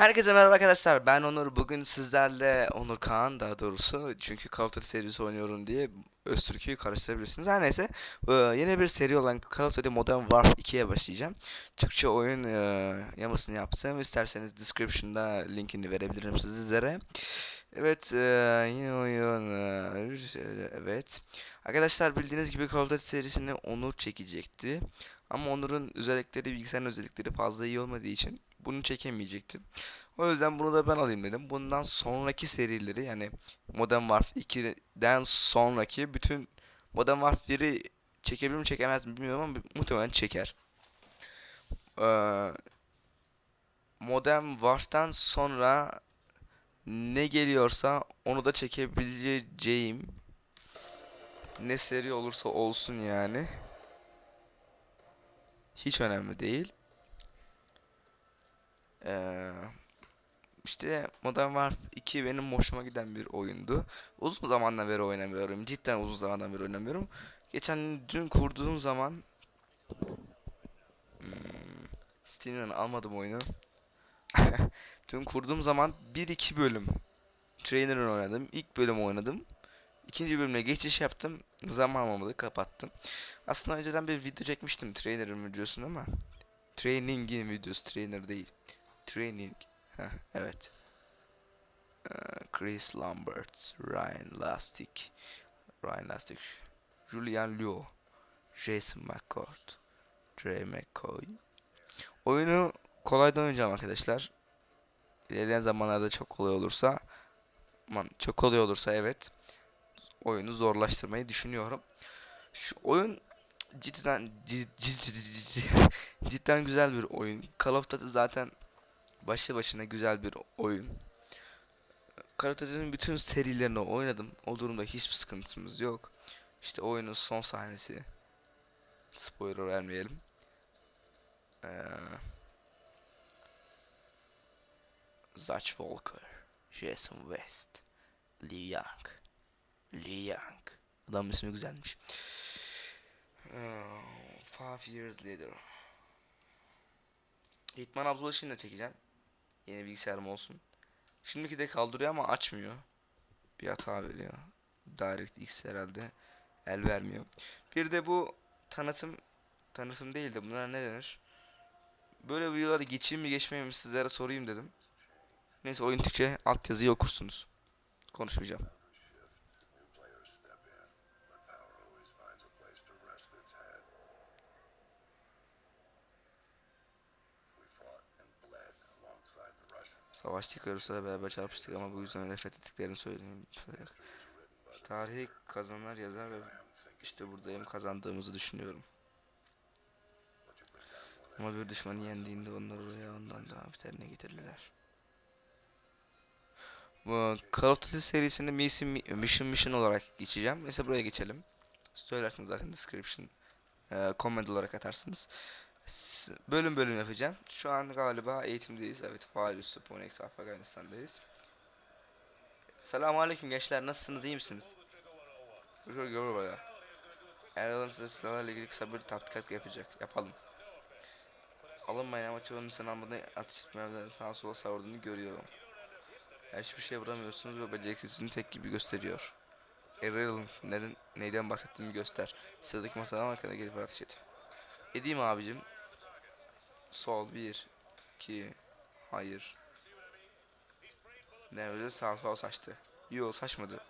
Herkese merhaba arkadaşlar. Ben Onur. Bugün sizlerle Onur Kaan daha doğrusu. Çünkü Call of Duty serisi oynuyorum diye Öztürk'ü karıştırabilirsiniz. Her neyse. e, Yeni bir seri olan Call of Duty Modern Warfare 2'ye başlayacağım. Türkçe oyun e, yamasını yaptım. İsterseniz description'da linkini verebilirim sizlere. Evet. e, Yeni oyun. e, Evet. Arkadaşlar bildiğiniz gibi Call of Duty serisini Onur çekecekti. Ama Onur'un özellikleri, bilgisayarın özellikleri fazla iyi olmadığı için bunu çekemeyecektim. O yüzden bunu da ben alayım dedim. Bundan sonraki serileri yani Modern Warfare 2'den sonraki bütün Modern Warfare 1'i çekebilir mi çekemez mi bilmiyorum ama muhtemelen çeker. Ee, Modern Warfare'dan sonra ne geliyorsa onu da çekebileceğim. Ne seri olursa olsun yani. Hiç önemli değil. Ee, işte Modern Warfare 2 benim hoşuma giden bir oyundu. Uzun zamandan beri oynamıyorum. Cidden uzun zamandan beri oynamıyorum. Geçen dün kurduğum zaman hmm, Steam'den almadım oyunu. Dün kurduğum zaman 1-2 bölüm Trainer'ın oynadım. İlk bölüm oynadım. İkinci bölüme geçiş yaptım. Zaman olmadı kapattım. Aslında önceden bir video çekmiştim Trainer'ın videosunu ama Training'in videosu Trainer değil. Training. Heh, evet. Ee, Chris Lambert, Ryan Lastic, Ryan Lastic, Julian Liu, Jason McCord, Trey McCoy. Oyunu kolaydan oynayacağım arkadaşlar. İlerleyen zamanlarda çok kolay olursa, aman çok kolay olursa evet, oyunu zorlaştırmayı düşünüyorum. Şu oyun cidden cid- cid- cid- cid- cidden güzel bir oyun. Call of Duty zaten başlı başına güzel bir oyun. Duty'nin bütün serilerini oynadım. O durumda hiçbir sıkıntımız yok. İşte oyunun son sahnesi. Spoiler vermeyelim. Ee, Zach Walker, Jason West, Lee Young, Lee Young. Adamın ismi güzelmiş. Ee, Five Years Later. Hitman Absolution'ı da çekeceğim. Yeni bilgisayarım olsun. Şimdiki de kaldırıyor ama açmıyor. Bir hata veriyor. DirectX herhalde el vermiyor. Bir de bu tanıtım tanıtım değil de bunlar ne denir? Böyle videoları geçeyim mi geçmeyeyim mi sizlere sorayım dedim. Neyse oyun Türkçe altyazıyı okursunuz. Konuşmayacağım. Savaştık ve Ruslarla beraber çarpıştık ama bu yüzden nefret ettiklerini söyleyeyim. Tarihi kazanlar yazar ve işte buradayım kazandığımızı düşünüyorum. Ama bir düşmanı yendiğinde onları oraya ondan daha beterine getirirler. Bu Call of Duty serisini Mission Mission, Mission olarak geçeceğim. Mesela buraya geçelim. Söylersiniz zaten description e, comment olarak atarsınız. Bölüm bölüm yapacağım. Şu an galiba eğitimdeyiz. Evet, faal üssü Ponex Afganistan'dayız. Selamun Aleyküm gençler. Nasılsınız? iyi misiniz? Şöyle gör bana. Erdoğan size silahlarla ilgili kısa bir tatbikat yapacak. Yapalım. Alınmayın ama çoğunun sen almadan atış etmelerden sağa sola savurduğunu görüyorum. Hiçbir şey vuramıyorsunuz ve beceriksizliğini tek gibi gösteriyor. Errol neden, neyden bahsettiğimi göster. Sıradaki masadan arkana gelip ateş et. Edeyim abicim. Sol 1 2 Hayır. Ne öyle sağ sol saçtı. Yo saçmadı.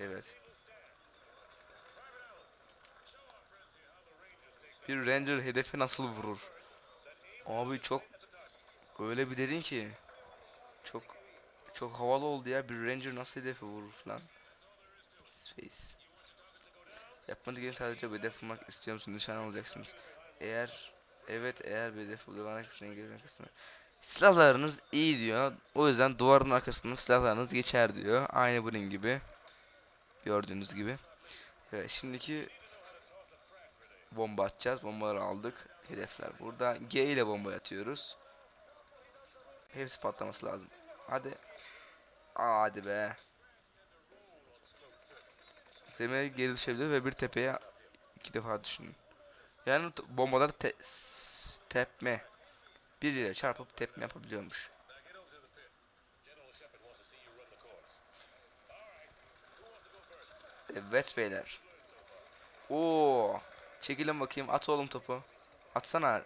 Evet. Bir ranger hedefi nasıl vurur? Abi çok öyle bir dedin ki çok çok havalı oldu ya bir ranger nasıl hedefi vurur falan. Space. Yapmadık gibi sadece hedef vurmak istiyor musun? Nişan olacaksınız. Eğer evet eğer bir hedef duvarın arkasına gelin arkasına. Silahlarınız iyi diyor. O yüzden duvarın arkasından silahlarınız geçer diyor. Aynı bunun gibi. Gördüğünüz gibi. Evet şimdiki bomba atacağız. Bombaları aldık. Hedefler burada. G ile bomba atıyoruz. Hepsi patlaması lazım. Hadi. Hadi be. Zemine geri düşebilir ve bir tepeye iki defa düşünün. Yani t- bombalar te tepme. biriyle çarpıp tepme yapabiliyormuş. Evet beyler. Oo, çekilin bakayım at oğlum topu. Atsana.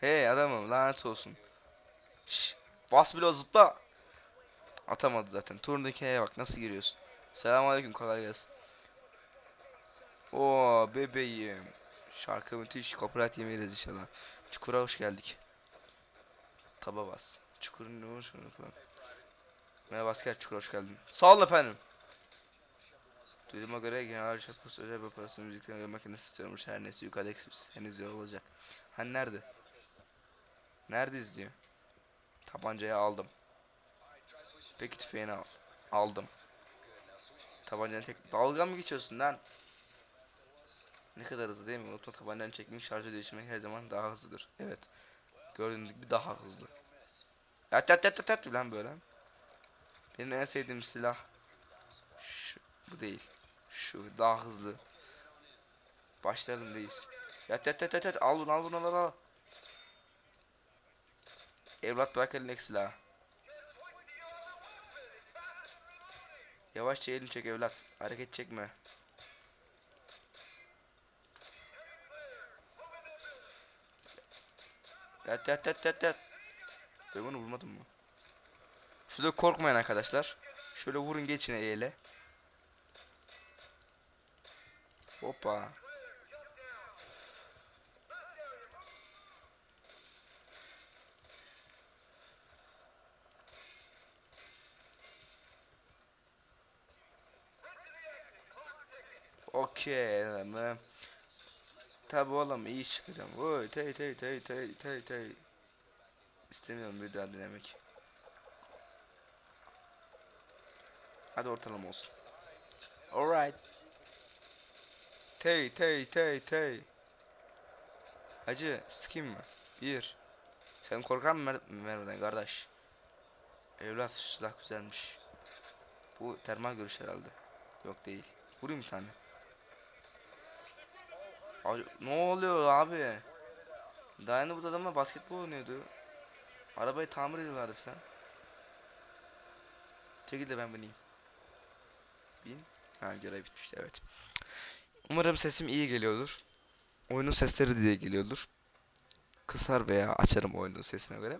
Hey adamım lanet olsun. Şş, bas bile zıpla. Atamadı zaten. Turnike H'ye bak nasıl giriyorsun. Selamünaleyküm kolay gelsin. Oo bebeğim. Şarkı müthiş. Copyright yemeyiz inşallah. Çukura hoş geldik. Taba bas. Çukurun ne hoş falan. Merhaba asker Çukur hoş geldin. Sağ olun efendim. Duyduğuma göre General Şapkos özel bir operasyon müziklerini görmek makinesi istiyormuş her neyse yukarıdaki henüz yok olacak. Hani nerede? Neredeyiz diyor. Tabancayı aldım. Peki tüfeğini al. Aldım. Tabancanı tek... Dalga mı geçiyorsun lan? Ne kadar hızlı değil mi? Unutma tabancanı çekmek şarjı değiştirmek her zaman daha hızlıdır. Evet. Gördüğünüz gibi daha hızlı. Yat yat yat yat yat lan böyle. Benim en sevdiğim silah. Şu, bu değil. Şu daha hızlı. Başlayalım reis. Yat yat yat yat yat. Al bunu al bunu al, al. Evlat bırak elindeki silahı. Yavaşça elini çek evlat. Hareket çekme. Yat yat yat yat yat. Ben bunu vurmadım mı? Şurada korkmayın arkadaşlar. Şöyle vurun geçin eyle. Hoppa. Okey adamım. Tabi oğlum iyi çıkacağım. Oy tey tey tey tey tey tey. İstemiyorum bir daha denemek. Hadi ortalama olsun. Alright. Tey tey tey tey. Hacı sıkayım mı? Bir. Sen korkar mı Mer kardeş? Evlat silah güzelmiş. Bu termal görüş herhalde. Yok değil. Vurayım bir tane. Abi, ne oluyor abi? Yeni burada adamlar basketbol oynuyordu. Arabayı tamir ediyorlardı falan. Çekil de ben bineyim. Bin. Ha görev bitmişti evet. Umarım sesim iyi geliyordur. Oyunun sesleri de iyi geliyordur. Kısar veya açarım oyunun sesine göre.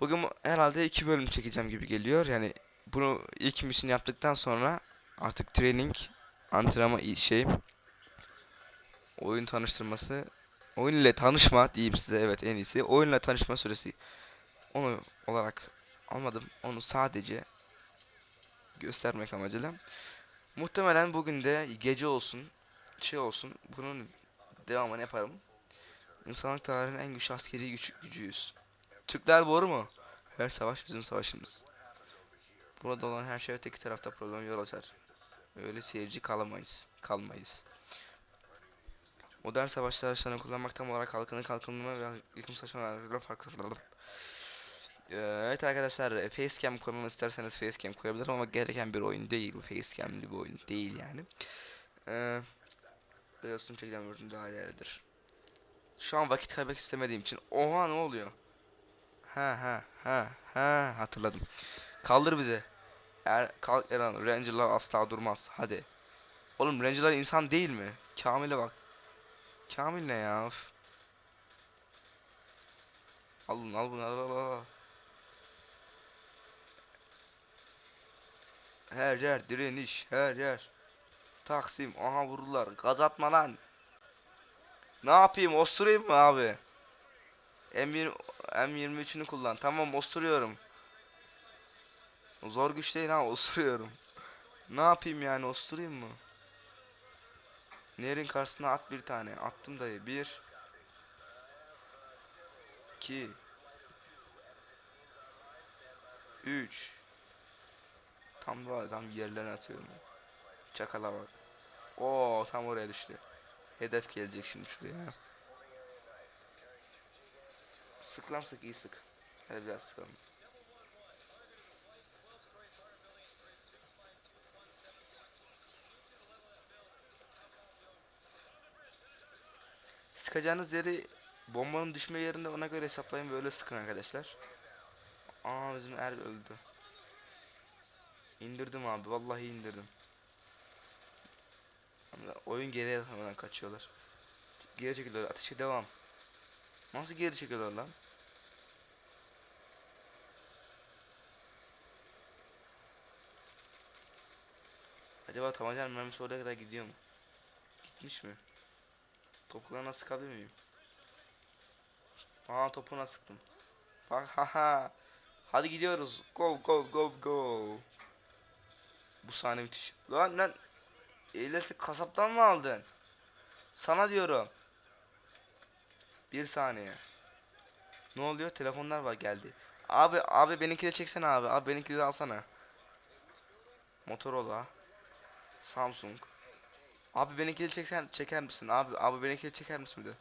Bugün herhalde iki bölüm çekeceğim gibi geliyor. Yani bunu ilk mission yaptıktan sonra artık training, antrenman şey, oyun tanıştırması, oyun ile tanışma diyeyim size evet en iyisi. Oyunla tanışma süresi onu olarak almadım. Onu sadece göstermek amacıyla. Muhtemelen bugün de gece olsun, şey olsun. Bunun devamını yaparım. İnsanlık tarihinin en güçlü askeri güç, gücüyüz. Türkler doğru mu? Her savaş bizim savaşımız. Burada olan her şey öteki tarafta problem yol açar. Öyle seyirci kalamayız. Kalmayız. Modern savaşta araçlarını kullanmak tam olarak halkının kalkınma ve yıkım saçmalarıyla farklı. Ee, Evet arkadaşlar facecam koymamı isterseniz facecam koyabilirim ama gereken bir oyun değil bu facecam'li bir oyun değil yani. Ee, Biliyorsun çekilen ürün daha değerlidir. Şu an vakit kaybetmek istemediğim için. Oha ne oluyor? Ha ha ha ha hatırladım. Kaldır bize. Er, kalk Eren Ranger'lar asla durmaz. Hadi. Oğlum Ranger'lar insan değil mi? Kamil'e bak. Kamil ne ya? Al bunu al bunu al al al. Her yer direniş her yer. Taksim aha vururlar. Gaz atma lan. Ne yapayım osturayım mı abi? M20 M23'ünü kullan. Tamam osturuyorum. Zor güç değil ha osturuyorum. Ne yapayım yani osturayım mı? Nehrin karşısına at bir tane. Attım dayı. Bir. iki, Üç. Tam da tam yerlerine atıyorum. Çakala bak. Oo tam oraya düştü. Hedef gelecek şimdi şuraya. Sık lan sık iyi sık. Hadi biraz sıkalım. Sıkacağınız yeri Bombanın düşme yerini de ona göre hesaplayın ve öyle sıkın arkadaşlar. Aa bizim er öldü. İndirdim abi vallahi indirdim. Oyun geriye tamamen kaçıyorlar. Geri çekiliyorlar ateşe devam. Nasıl geri çekiliyorlar lan? Acaba tabancanın mermisi oraya kadar gidiyor mu? Gitmiş mi? Toplarına sıkabilir miyim? Aa topuna sıktım. Bak haha. Hadi gidiyoruz. Go go go go. Bu sahne müthiş. Lan lan. Ehliyeti kasaptan mı aldın? Sana diyorum. Bir saniye. Ne oluyor? Telefonlar var geldi. Abi abi benimki de çeksene abi. Abi benimki de alsana. Motorola. Samsung. Abi benimki de çeksen çeker misin? Abi abi benimki de çeker misin bir de?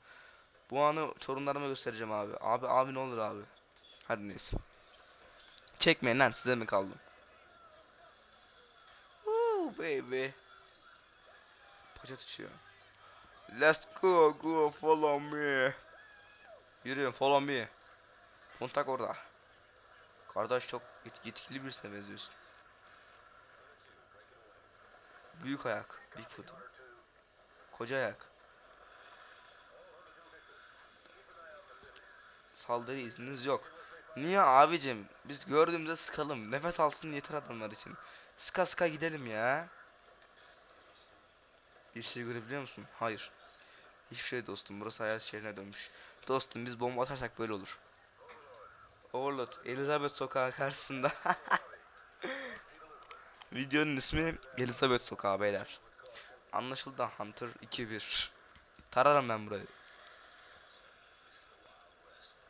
Bu anı torunlarıma göstereceğim abi. Abi abi ne olur abi. Hadi neyse. Çekmeyin lan size mi kaldım? Woo baby. Paça tutuyor. Let's go go follow me. Yürüyün follow me. Kontak orada. Kardeş çok yet- yetkili birisine benziyorsun. Büyük ayak. Bigfoot. Koca ayak. Saldırı izniniz yok. Niye abicim? Biz gördüğümüzde sıkalım. Nefes alsın yeter adamlar için. Sıka sıka gidelim ya. Bir şey görebiliyor musun? Hayır. Hiçbir şey dostum. Burası hayat şehrine dönmüş. Dostum biz bomba atarsak böyle olur. Overlord. Elizabeth sokağı karşısında. Videonun ismi Elizabeth sokağı beyler. Anlaşıldı Hunter 2-1. Tararım ben burayı.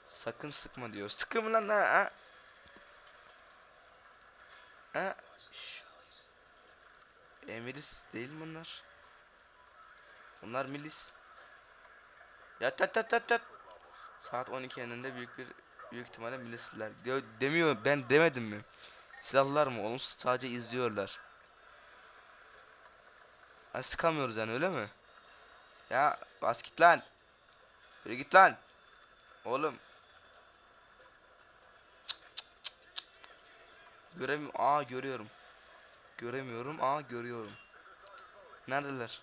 Sakın sıkma diyor. Sıkım lan ha. ha. Ha. Şş. E, milis değil bunlar? Bunlar milis. Yat yat yat yat yat. Saat 12 yanında büyük bir büyük ihtimalle milisler. Demiyor ben demedim mi? Silahlılar mı? Onu sadece izliyorlar. Ha, sıkamıyoruz yani öyle mi? Ya bas git lan. Yürü git lan. Oğlum. Göremiyorum. Aa görüyorum. Göremiyorum. Aa görüyorum. Neredeler?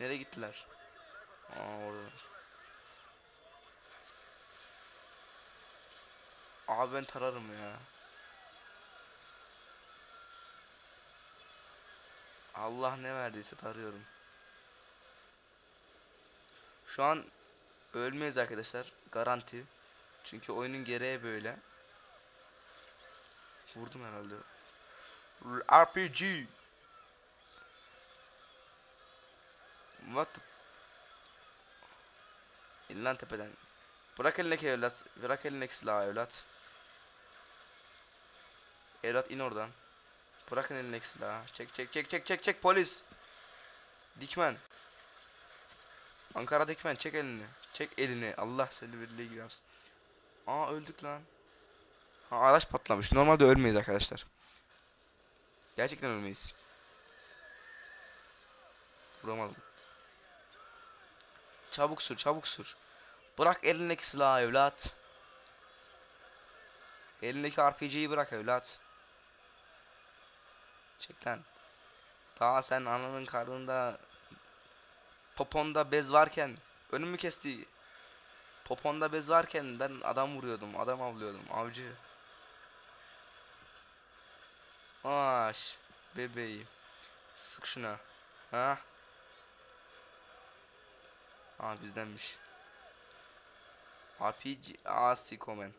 Nereye gittiler? Aa orada. Abi ben tararım ya. Allah ne verdiyse tarıyorum. Şu an ölmeyiz arkadaşlar. Garanti. Çünkü oyunun gereği böyle. Vurdum herhalde. RPG. What the... İn lan tepeden. Bırak elindeki evlat. Bırak elindeki silahı evlat. Evlat in oradan. Bırakın elindeki silahı. Çek çek çek çek çek çek polis. Dikmen. Ankara Dikmen çek elini. Çek elini. Allah seni birliği gibi yapsın. Aa öldük lan. Ha araç patlamış. Normalde ölmeyiz arkadaşlar. Gerçekten ölmeyiz. Vuramadım. Çabuk sür, çabuk sür. Bırak elindeki silahı evlat. Elindeki RPG'yi bırak evlat. Çek lan. Daha sen ananın karnında poponda bez varken önümü kesti. Poponda bez varken ben adam vuruyordum, adam avlıyordum, avcı. Aş bebeğim. Sık şuna. Ha? Aa bizdenmiş. RPG AC Komen.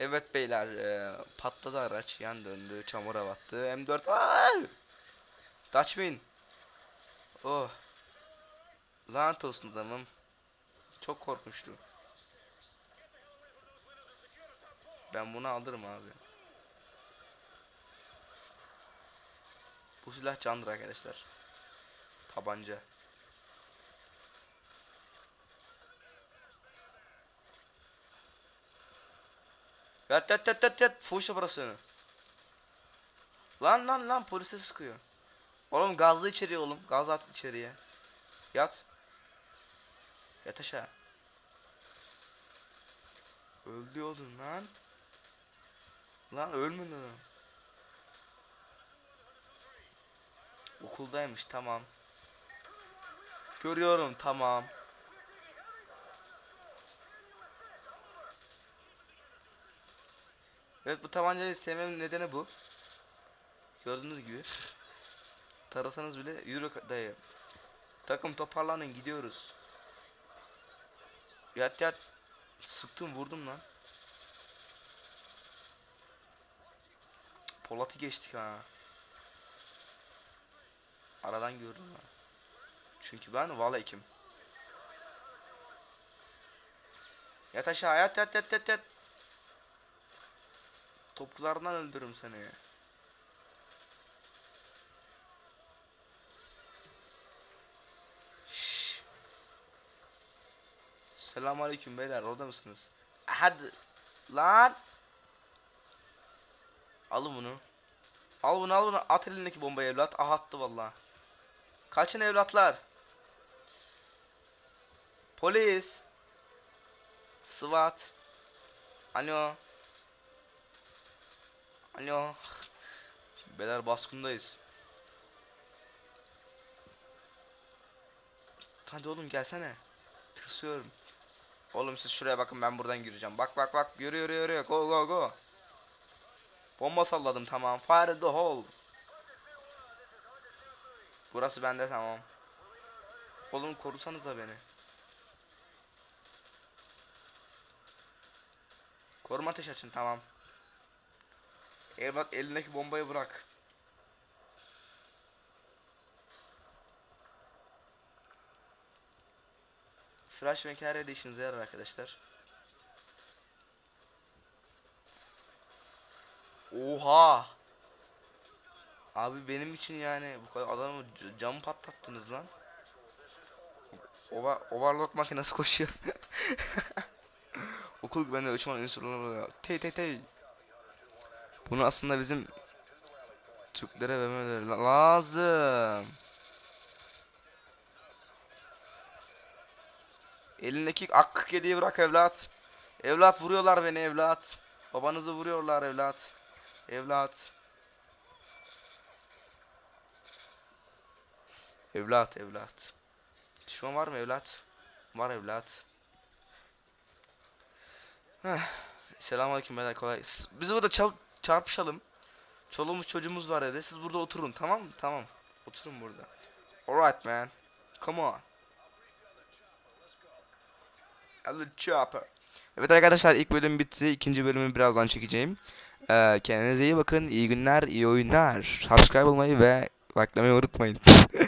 Evet beyler eee, patladı araç yan döndü çamura battı. M4 Aa! Dutchman Oh. Lanet olsun adamım. Çok korkmuştu Ben bunu alırım abi. Bu silah candır arkadaşlar. Tabanca Yat yat yat yat yat fuş burası Lan lan lan polise sıkıyor Oğlum gazlı içeriye oğlum gaz at içeriye Yat Yat aşağı Öldüyordun lan. Lan ölmedi lan. Okuldaymış tamam. Görüyorum tamam. Evet bu tabancayı sevmemin nedeni bu. Gördüğünüz gibi. Tarasanız bile yürü dayı. Takım toparlanın gidiyoruz. Yat yat. Sıktım vurdum lan. Polat'ı geçtik ha. Aradan gördüm ha. Çünkü ben Valek'im. Yat aşağı yat yat yat yat yat. Toplarından öldürürüm seni. Şşş. Selamünaleyküm beyler orada mısınız? Hadi lan. Alın bunu. Al bunu al bunu at elindeki bombayı evlat. Ah attı valla. Kaçın evlatlar. Polis. SWAT. Alo. Alo. Beyler baskındayız. Hadi oğlum gelsene. Tırsıyorum. Oğlum siz şuraya bakın ben buradan gireceğim. Bak bak bak yürü yürü yürü. Go go go. Bomba salladım tamam. Fire the hole. Burası bende tamam. Oğlum korusanıza beni. Koruma ateş açın tamam. Evlat elindeki bombayı bırak. Flash ve her yerde işinize yarar arkadaşlar. Oha! Abi benim için yani bu kadar adamı c- cam patlattınız lan. Ova overlock makinesi koşuyor. Okul güvenliği ölçmen unsurları tey tey tey. Bunu aslında bizim Türklere vermeleri la- lazım. Elindeki AK-47'yi bırak evlat. Evlat vuruyorlar beni evlat. Babanızı vuruyorlar evlat. Evlat. Evlat evlat. Düşman var mı evlat? Var evlat. Heh. Selamünaleyküm kolay. Biz burada çal- çarpışalım. Çoluğumuz çocuğumuz var evde. Siz burada oturun tamam mı? Tamam. Oturun burada. Alright man. Come on. Hello chopper. Evet arkadaşlar ilk bölüm bitti. İkinci bölümü birazdan çekeceğim. Ee, kendinize iyi bakın. İyi günler, iyi oyunlar. Subscribe olmayı ve likelamayı unutmayın.